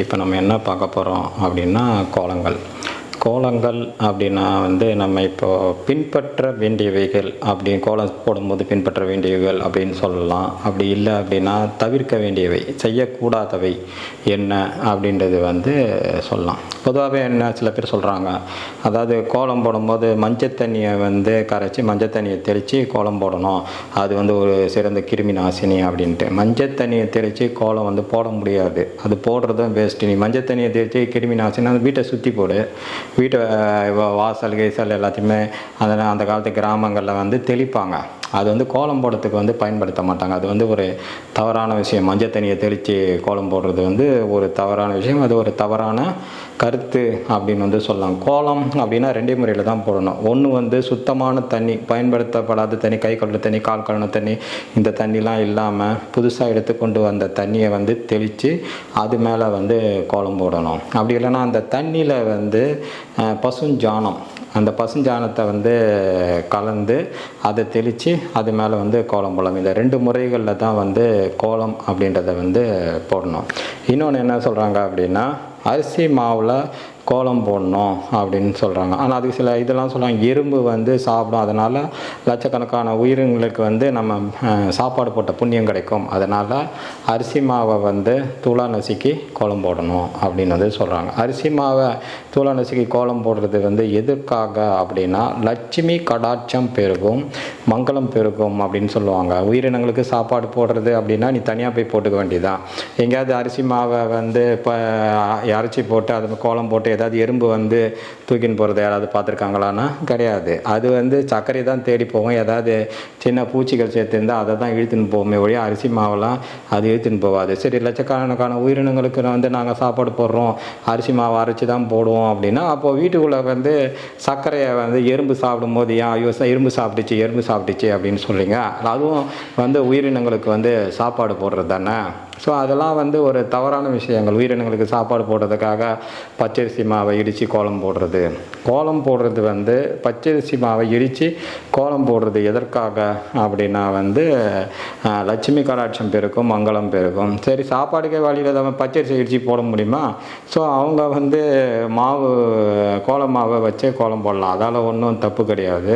இப்போ நம்ம என்ன பார்க்க போகிறோம் அப்படின்னா கோலங்கள். கோலங்கள் அப்படின்னா வந்து நம்ம இப்போ பின்பற்ற வேண்டியவைகள் அப்படி கோலம் போடும்போது பின்பற்ற வேண்டியவைகள் அப்படின்னு சொல்லலாம். அப்படி இல்லை அப்படின்னா தவிர்க்க வேண்டியவை செய்யக்கூடாதவை என்ன அப்படின்றது வந்து சொல்லலாம். பொதுவாகவே என்ன சில பேர் சொல்கிறாங்க அதாவது கோலம் போடும்போது மஞ்சள் தண்ணியை வந்து கரைச்சி மஞ்சள் தண்ணியை தெளித்து கோலம் போடணும். அது வந்து ஒரு சிறந்த கிருமி நாசினி அப்படின்ட்டு. மஞ்சள் தண்ணியை தெளித்து கோலம் வந்து போட முடியாது. அது போடுறதும் வேஸ்ட்டு நீ மஞ்சள் தண்ணியை தெளித்து கிருமி நாசினி அந்த வீட்டை சுற்றி போடு. வீட்டை வாசல் கீசல் எல்லாத்தையுமே அந்த அந்த காலத்து கிராமங்களில் வந்து தெளிப்பாங்க. அது வந்து கோலம் போடுறதுக்கு வந்து பயன்படுத்த மாட்டாங்க. அது வந்து ஒரு தவறான விஷயம். மஞ்சள் தண்ணியை தெளித்து கோலம் போடுறது வந்து ஒரு தவறான விஷயம். அது ஒரு தவறான கருத்து அப்படின்னு வந்து சொல்லலாம். கோலம் அப்படின்னா ரெண்டே முறையில் தான் போடணும். ஒன்று வந்து சுத்தமான தண்ணி பயன்படுத்தப்படாத தண்ணி கை கழுவுன தண்ணி கால் கழுன தண்ணி இந்த தண்ணிலாம் இல்லாமல் புதுசாக எடுத்து கொண்டு வந்த தண்ணியை வந்து தெளித்து அது மேலே வந்து கோலம் போடணும். அப்படி இல்லைன்னா அந்த தண்ணியில் வந்து பசுஞ்சாணம் அந்த பசுஞ்சாணத்தை வந்து கலந்து அதை தெளித்து அது மேலே வந்து கோலம் போடலாம். இந்த ரெண்டு முறைகளில் தான் வந்து கோலம் அப்படின்றத வந்து போடணும். இன்னொன்று என்ன சொல்கிறாங்க அப்படின்னா அரிசி மாவில் கோலம் போடணும் அப்படின்னு சொல்கிறாங்க ஆனால் அதுக்கு சில இதெல்லாம் சொல்கிறாங்க எறும்பு வந்து சாப்பிடும். அதனால் லட்சக்கணக்கான உயிரினங்களுக்கு வந்து நம்ம சாப்பாடு போட்ட புண்ணியம் கிடைக்கும். அதனால் அரிசி மாவை வந்து தூளா நசுக்கி கோலம் போடணும் அப்படின்னு வந்து சொல்கிறாங்க அரிசி மாவை தூளா கோலம் போடுறது வந்து எதற்காக அப்படின்னா லட்சுமி கடாட்சம் பெருகும் மங்களம் பெருகும் அப்படின்னு சொல்லுவாங்க. உயிரினங்களுக்கு சாப்பாடு போடுறது அப்படின்னா நீ தனியாக போய் போட்டுக்க வேண்டியதான் எங்கேயாவது அரிசி மாவை வந்து இப்போ அரைச்சி போட்டு அது கோலம் போட்டு ஏதாவது எறும்பு வந்து தூக்கின்னு போகிறது யாராவது பார்த்துருக்காங்களான்னா கிடையாது. அது வந்து சர்க்கரை தான் தேடி போகும். ஏதாவது சின்ன பூச்சிகள் சேர்த்துருந்தால் அதை தான் இழுத்துன்னு போகுமே ஒழிய அரிசி மாவெல்லாம் அது இழுத்துன்னு போகாது. சரி லட்சக்கணக்கான உயிரினங்களுக்கு வந்து நாங்கள் சாப்பாடு போடுறோம். அரிசி மாவு அரைச்சி தான் போடுவோம். அப்படின்னா அப்போது வீட்டுக்குள்ளே வந்து சர்க்கரையை வந்து எறும்பு சாப்பிடும்போது ஏன் ஐயோ எறும்பு சாப்பிட்டுச்சு எறும்பு சாப்பிட்டுச்சு அப்படின்னு சொல்கிறீங்க அதுவும் வந்து உயிரினங்களுக்கு வந்து சாப்பாடு போடுறது தானே? ஸோ அதெல்லாம் வந்து ஒரு தவறான விஷயங்கள். உயிரினங்களுக்கு சாப்பாடு போடுறதுக்காக பச்சரிசி மாவை இடித்து கோலம் போடுறது. கோலம் போடுறது வந்து பச்சரிசி மாவை எரித்து கோலம் போடுறது எதற்காக அப்படின்னா வந்து லட்சுமி கடாட்சம் பெருக்கும் மங்களம் பெருக்கும். சரி சாப்பாடுக்கே வழியில் நம்ம பச்சரிசி எரித்து போட முடியுமா? ஸோ அவங்க வந்து மாவு கோலம் மாவை வச்சே கோலம் போடலாம். அதால் ஒன்றும் தப்பு கிடையாது.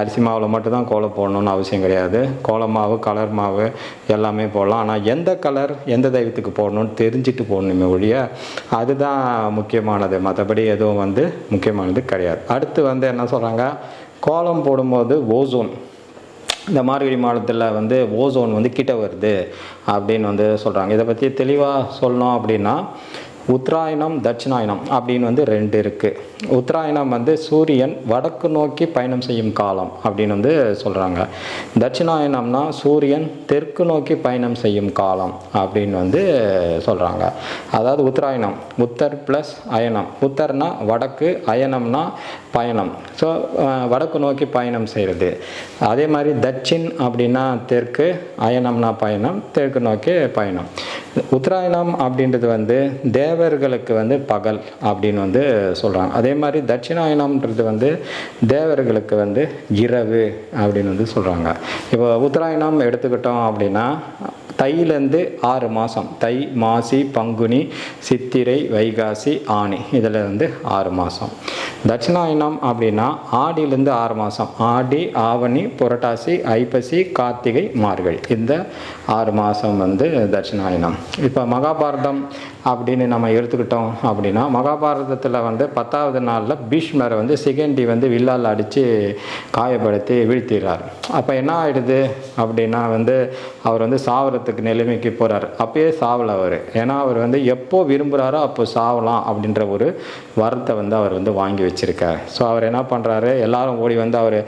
அரிசி மாவில் மட்டும்தான் கோலம் போடணும்னு அவசியம் கிடையாது. கோலம் மாவு கலர் மாவு எல்லாமே போடலாம். ஆனால் எந்த கலர் எந்த தெய்வத்துக்கு போடணும்னு தெரிஞ்சுட்டு போடணுமே ஒழிய அதுதான் முக்கியமானது. மற்றபடி எதுவும் வந்து முக்கியமானது கிடையாது. அடுத்து வந்து என்ன சொல்கிறாங்க கோலம் போடும்போது ஓசோன். இந்த மார்கழி மாதத்தில் வந்து ஓசோன் வந்து கிட்ட வருது அப்படின்னு வந்து சொல்கிறாங்க இதை பற்றி தெளிவாக சொல்லணும் அப்படின்னா உத்தராயணம் தட்சிணாயணம் அப்படின்னு வந்து ரெண்டு இருக்குது உத்தராயணம் வந்து சூரியன் வடக்கு நோக்கி பயணம் செய்யும் காலம் அப்படின்னு வந்து சொல்கிறாங்க தட்சிணாயணம்னா சூரியன் தெற்கு நோக்கி பயணம் செய்யும் காலம் அப்படின்னு வந்து சொல்கிறாங்க அதாவது உத்தராயணம் உத்தர் ப்ளஸ் அயனம் உத்தர்னா வடக்கு அயனம்னா பயணம். ஸோ வடக்கு நோக்கி பயணம் செய்கிறது அதே மாதிரி தட்சின் அப்படின்னா தெற்கு அயனம்னா பயணம் தெற்கு நோக்கி பயணம். உத்தராயணம் அப்படின்றது வந்து தேவர்களுக்கு வந்து பகல் அப்படின்னு வந்து சொல்கிறாங்க அதே மாதிரி தட்சிணாயணம்ன்றது வந்து தேவர்களுக்கு வந்து இரவு அப்படின்னு வந்து சொல்கிறாங்க இப்போ உத்தராயணம் எடுத்துக்கிட்டோம் அப்படின்னா தையிலேருந்து ஆறு மாதம் தை மாசி பங்குனி சித்திரை வைகாசி ஆனி இதில் வந்து ஆறு மாதம் தட்சிணாயனம் அப்படின்னா ஆடியிலேருந்து ஆறு மாதம் ஆடி ஆவணி புரட்டாசி ஐப்பசி கார்த்திகை மார்கழி. இந்த ஆறு மாதம் வந்து தட்சிணாயனம். இப்போ மகாபாரதம் அப்படின்னு நம்ம எடுத்துக்கிட்டோம் அப்படின்னா மகாபாரதத்தில் வந்து பத்தாவது நாளில் பீஷ்மரை வந்து சிகண்டி வந்து வில்லால் அடித்து காயப்படுத்தி வீழ்த்திடுறார். அப்போ என்ன ஆயிடுது அப்படின்னா வந்து அவர் வந்து சாவறதுக்கு நிலைமைக்கு போகிறார் அப்பயே சாவல அவர். ஏன்னா அவர் வந்து எப்போ விரும்புகிறாரோ அப்போ சாவலாம் அப்படின்ற ஒரு வரத்தை வந்து அவர் வந்து வாங்கி வச்சிருக்கார். ஸோ அவர் என்ன பண்ணுறாரு எல்லாரும் ஓடி வந்து அவர்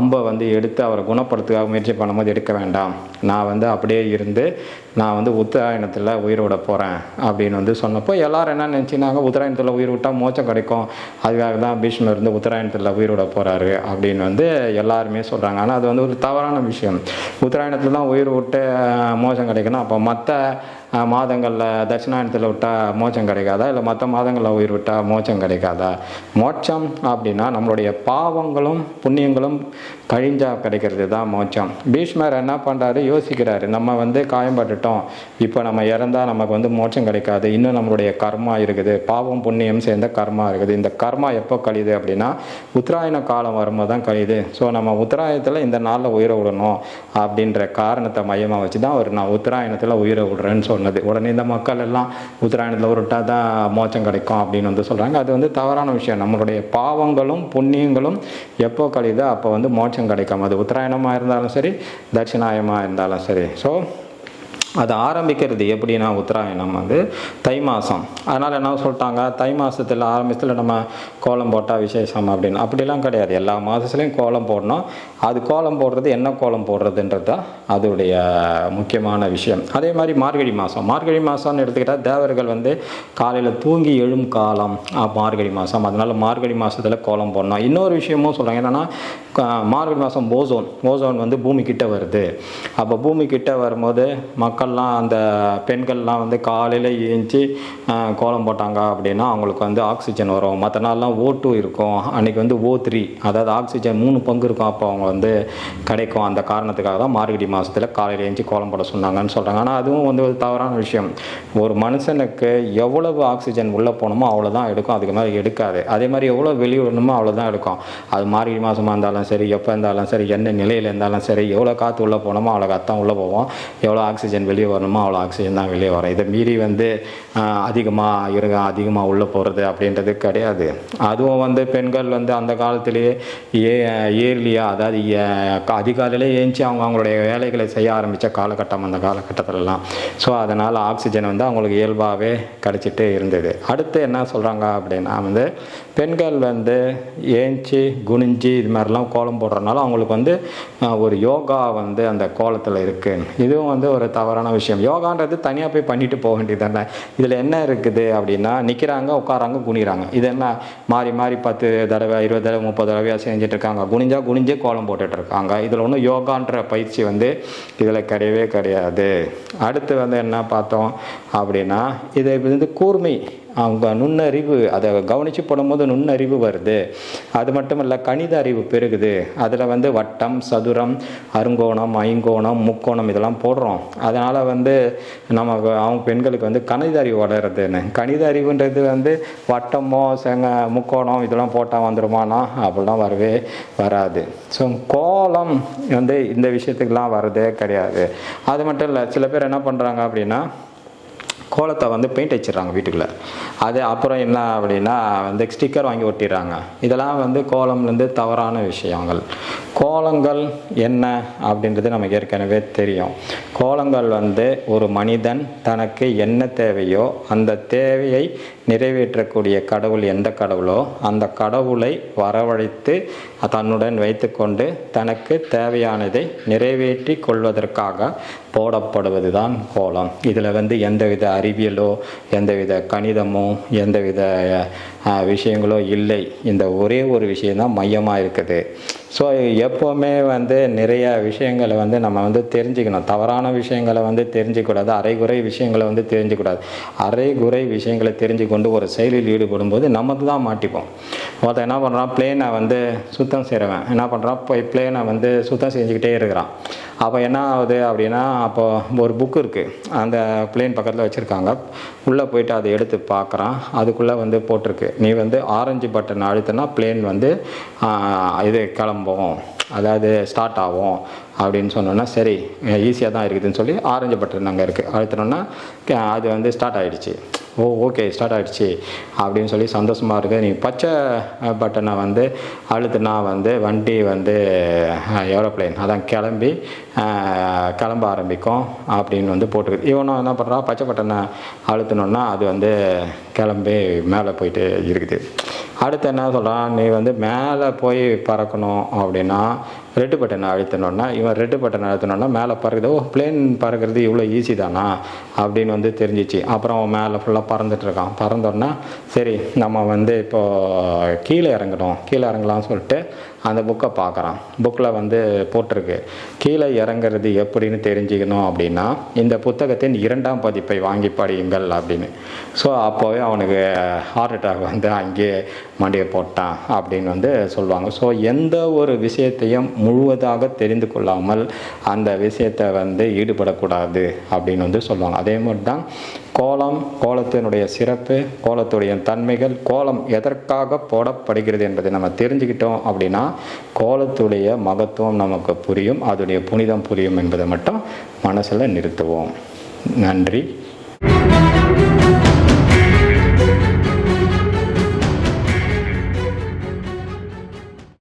அம்பை வந்து எடுத்து அவரை குணப்படுத்துக்காக முயற்சி பண்ணும்போது எடுக்க வேண்டாம். நான் வந்து அப்படியே இருந்து நான் வந்து உத்தராயணத்தில் உயிர் விட போகிறேன் அப்படின்னு வந்து சொன்னப்போ எல்லாரும் என்ன நினச்சினாங்க உத்தராயணத்தில் உயிர் விட்டால் மோச்சம் கிடைக்கும். அதுக்காக தான் பீஷ்மர் வந்து உத்தராயணத்தில் உயிர் விட போகிறாரு அப்படின்னு வந்து எல்லாருமே சொல்கிறாங்க ஆனால் அது வந்து ஒரு தவறான விஷயம். உத்தராயணத்தில் தான் உயிர் விட்டு மோசம் கிடைக்கணும். அப்போ மற்ற மாதங்களில் தட்சிணாயனத்தில் விட்டால் மோட்சம் கிடைக்காதா? இல்லை மற்ற மாதங்களில் உயிர் விட்டால் மோட்சம் கிடைக்காதா? மோட்சம் அப்படின்னா நம்மளுடைய பாவங்களும் புண்ணியங்களும் கழிஞ்சா கிடைக்கிறது தான் மோட்சம். பீஷ்மர் என்ன பண்ணுறாரு யோசிக்கிறாரு. நம்ம வந்து காயம்பட்டுட்டோம். இப்போ நம்ம இறந்தால் நமக்கு வந்து மோட்சம் கிடைக்காது. இன்னும் நம்மளுடைய கர்மா இருக்குது. பாவம் புண்ணியம் சேர்ந்த கர்மா இருக்குது. இந்த கர்மா எப்போ கழியுது அப்படின்னா உத்தராயண காலம் வரும்போது தான் கழியுது. ஸோ நம்ம உத்தராயணத்தில் இந்த நாளில் உயிரை விடணும் அப்படின்ற காரணத்தை மையமாக வச்சு தான் ஒரு நான் உத்தராயணத்தில் உயிரை விடுறேன்னு சொன்னது உடனே இந்த மக்கள் எல்லாம் உத்தராயணத்தில் விட்டா தான் மோட்சம் கிடைக்கும் அப்படின்னு வந்து சொல்கிறாங்க அது வந்து தவறான விஷயம். நம்மளுடைய பாவங்களும் புண்ணியங்களும் எப்போ கழிதோ அப்போ வந்து மோட்சம் கிடைக்கும். அது உத்தராயணமாக இருந்தாலும் சரி தட்சிணாயமாக இருந்தாலும் சரி. ஸோ அது ஆரம்பிக்கிறது எப்படின்னா உத்தராயணம் வந்து தை மாதம் அதனால் என்ன சொல்லிட்டாங்க? தை மாதத்தில் ஆரம்பத்தில் நம்ம கோலம் போட்டால் விசேஷம் அப்படின்னு. அப்படிலாம் கிடையாது. எல்லா மாதத்துலேயும் கோலம் போடணும். அது கோலம் போடுறது என்ன கோலம் போடுறதுன்றது தான் அதோடைய முக்கியமான விஷயம். அதே மாதிரி மார்கழி மாதம் மார்கழி மாதம்னு எடுத்துக்கிட்டால் தேவர்கள் வந்து காலையில் தூங்கி எழும் காலம். மார்கழி மாதம் அதனால் மார்கழி மாதத்தில் கோலம் போடணும். இன்னொரு விஷயமும் சொல்கிறாங்க என்னென்னா மார்கழி மாதம் ஓசோன் ஓசோன் வந்து பூமி கிட்ட வருது. அப்போ பூமி கிட்ட வரும்போது மக்கள்லாம் அந்த பெண்கள்லாம் வந்து காலையில் ஏஞ்சி கோலம் போட்டாங்க அப்படின்னா அவங்களுக்கு வந்து ஆக்சிஜன் வரும். மற்ற நாள்லாம் ஓ டூ இருக்கும். அன்றைக்கி வந்து ஓ த்ரீ. அதாவது ஆக்சிஜன் மூணு பங்கு இருக்கும். அப்போ அவங்க வந்து கிடைக்கும். அந்த காரணத்துக்காக தான் மார்கழி மாதத்தில் காலையில் ஏஞ்சி கோலம் போட சொன்னாங்கன்னு சொல்கிறாங்க ஆனால் அதுவும் வந்து ஒரு தவறான விஷயம். ஒரு மனுஷனுக்கு எவ்வளவு ஆக்சிஜன் உள்ளே போகணுமோ அவ்வளோதான் எடுக்கும். அதுக்கு மேலே எடுக்காது. அதே மாதிரி எவ்வளோ வெளியே விடணுமோ அவ்வளோதான் எடுக்கும். அது மார்கழி மாதமாக இருந்தாலும் சரி எப்போ இருந்தாலும் சரி என்ன நிலையில் இருந்தாலும் சரி எவ்வளோ காற்று உள்ளே போனோமோ அவ்வளோ காற்று தான் உள்ளே போவோம். எவ்வளோ ஆக்சிஜன் வெளியே வரணுமோ? அவ்வளோ ஆக்சிஜன் தான் வெளியே வரும். இதை மீறி வந்து அதிகமாக இருங்க அதிகமாக உள்ளே போகிறது அப்படின்றது கிடையாது. அதுவும் வந்து பெண்கள் வந்து அந்த காலத்திலேயே ஏ ஏர்லியாக அதாவது ஏ- அதிகாலையிலே ஏஞ்சி அவங்க அவங்களுடைய வேலைகளை செய்ய ஆரம்பித்த காலகட்டம் அந்த காலகட்டத்திலலாம். ஸோ அதனால் ஆக்சிஜன் வந்து அவங்களுக்கு இயல்பாகவே கிடச்சிட்டு இருந்தது. அடுத்து என்ன சொல்கிறாங்க அப்படின்னா வந்து பெண்கள் வந்து ஏஞ்சி குனிஞ்சி இது மாதிரிலாம் கோலம் போடுறதுனால அவங்களுக்கு வந்து ஒரு யோகா வந்து அந்த கோலத்தில் இருக்குது இதுவும் வந்து ஒரு தவறான விஷயம். யோகான்றது தனியாக போய் பண்ணிட்டு போக வேண்டியது இதில் என்ன இருக்குது அப்படின்னா நிற்கிறாங்க உட்காராங்க குனிறாங்க. இது என்ன? மாறி மாறி பத்து தடவை இருபது தடவை முப்பது தடவையாக செஞ்சுட்டு இருக்காங்க. குனிஞ்சா குனிஞ்சே கோலம் போட்டுட்டு இருக்காங்க. இதில் ஒன்றும் யோகான்ற பயிற்சி வந்து இதில் கிடையவே கிடையாது. அடுத்து வந்து என்ன பார்த்தோம் அப்படின்னா இது வந்து கூர்மை. அவங்க நுண்ணறிவு அதை கவனித்து போடும்போது நுண்ணறிவு வருது. அது மட்டும் இல்லை கணித அறிவு பெருகுது. அதில் வந்து வட்டம் சதுரம் அருங்கோணம் ஐங்கோணம் முக்கோணம் இதெல்லாம் போடுறோம். அதனால் வந்து நம்ம அவங்க பெண்களுக்கு வந்து கணித அறிவு வளருதுன்னு. கணித அறிவுன்றது வந்து வட்டமோ செங்க முக்கோணம் இதெல்லாம் போட்டால் வந்துருமானா? அப்படிலாம் வரவே வராது. ஸோ கோலம் வந்து இந்த விஷயத்துக்கெலாம் வரதே கிடையாது. அது மட்டும் இல்லை சில பேர் என்ன பண்ணுறாங்க அப்படின்னா கோலத்தை வந்து பெயிண்ட் அடிச்சிடுறாங்க வீட்டுக்குள்ளே. அது அப்புறம் என்ன அப்படின்னா வந்து ஸ்டிக்கர் வாங்கி ஒட்டிடுறாங்க. இதெல்லாம் வந்து கோலம்லேருந்து தவறான விஷயங்கள். கோலங்கள் என்ன அப்படின்றது நமக்கு ஏற்கனவே தெரியும். கோலங்கள் வந்து ஒரு மனிதன் தனக்கு என்ன தேவையோ அந்த தேவையை நிறைவேற்றக்கூடிய கடவுள் எந்த கடவுளோ அந்த கடவுளை வரவழைத்து தன்னுடன் வைத்துக்கொண்டு தனக்கு தேவையானதை நிறைவேற்றி கொள்வதற்காக போடப்படுவது தான் கோலம். இதில் வந்து எந்தவித அறிவியலோ எந்தவித கணிதமோ எந்தவித விஷயங்களோ இல்லை. இந்த ஒரே ஒரு விஷயந்தான் மையமாக இருக்குது. ஸோ எப்போவுமே வந்து நிறைய விஷயங்களை வந்து நம்ம வந்து தெரிஞ்சுக்கணும். தவறான விஷயங்களை வந்து தெரிஞ்சிக்கூடாது. அரைகுறை விஷயங்களை வந்து தெரிஞ்சுக்கூடாது. அரைகுறை விஷயங்களை தெரிஞ்சுக்கொண்டு ஒரு செயலில் ஈடுபடும் போது நமக்கு தான் மாட்டிப்போம். ஒருத்தன் என்ன பண்ணுறான் பிளேனை வந்து சுத்தம் செய்கிறவன் என்ன பண்ணுறான் போய் பிளேனை வந்து சுத்தம் செஞ்சுக்கிட்டே இருக்கிறான். அப்போ என்ன ஆகுது அப்படின்னா அப்போ ஒரு புக்கு இருக்குது அந்த பிளேன் பக்கத்தில் வச்சுருக்காங்க. உள்ளே போயிட்டு அதை எடுத்து பார்க்குறான். அதுக்குள்ளே வந்து போட்டிருக்கு. நீ வந்து ஆரஞ்சு பட்டன் அழுத்தினா பிளேன் வந்து இது கிளம்பும். அதாவது ஸ்டார்ட் ஆகும் அப்படின்னு சொன்னோன்னா சரி ஈஸியாக தான் இருக்குதுன்னு சொல்லி ஆரஞ்சு பட்டன் அங்கே இருக்குது அழுத்தினோன்னா அது வந்து ஸ்டார்ட் ஆகிடுச்சு ஓ ஓகே ஸ்டார்ட் ஆகிடுச்சு அப்படின்னு சொல்லி சந்தோஷமாக இருக்குது நீ பச்சை பட்டனை வந்து அழுத்துனா வந்து வண்டி வந்து ஏரோப்ளைன் அதான் கிளம்பி கிளம்ப ஆரம்பிக்கும் அப்படின்னு வந்து போட்டுக்குது. இவனும் என்ன பண்ணுறான் பச்சை பட்டனை அழுத்தணுன்னா அது வந்து கிளம்பி மேலே போயிட்டு இருக்குது. அடுத்து என்ன சொல்கிறான் நீ வந்து மேலே போய் பறக்கணும் அப்படின்னா ரெட்டு பட்டனை அழுத்தணுன்னா இவன் ரெட்டு பட்டனை அழுத்தினோன்னா மேலே பறக்குது. ஓ பிளேன் பறக்கிறது இவ்வளோ ஈஸி தானா? அப்படின்னு வந்து தெரிஞ்சிச்சு. அப்புறம் அவன் மேலே ஃபுல்லாக பறந்துட்டுருக்கான் பறந்தோன்னா சரி நம்ம வந்து இப்போது கீழே இறங்கணும். கீழே இறங்கலாம்னு சொல்லிட்டு அந்த புக்கை பார்க்குறான். புக்கில் வந்து போட்டிருக்கு. கீழே இறங்குறது எப்படின்னு தெரிஞ்சுக்கணும் அப்படின்னா இந்த புத்தகத்தின் இரண்டாம் பதிப்பை வாங்கி படியுங்கள் அப்படின்னு. ஸோ அப்போவே அவனுக்கு ஹார்ட் அட்டாக் வந்து அங்கேயே மண்டியை போட்டான் அப்படின்னு வந்து சொல்லுவாங்க. ஸோ எந்த ஒரு விஷயத்தையும் முழுவதாக தெரிந்து கொள்ளாமல் அந்த விஷயத்தை வந்து ஈடுபடக்கூடாது அப்படின்னு வந்து சொல்லுவாங்க. அதே மாதிரி தான் கோலம் கோலத்தினுடைய சிறப்பு கோலத்துடைய தன்மைகள் கோலம் எதற்காக போடப்படுகிறது என்பதை நம்ம தெரிஞ்சுக்கிட்டோம் அப்படின்னா கோலத்துடைய மகத்துவம் நமக்கு புரியும் அதோடைய புனிதம் புரியும் என்பதை மட்டும் மனசில் நிறுத்துவோம். நன்றி.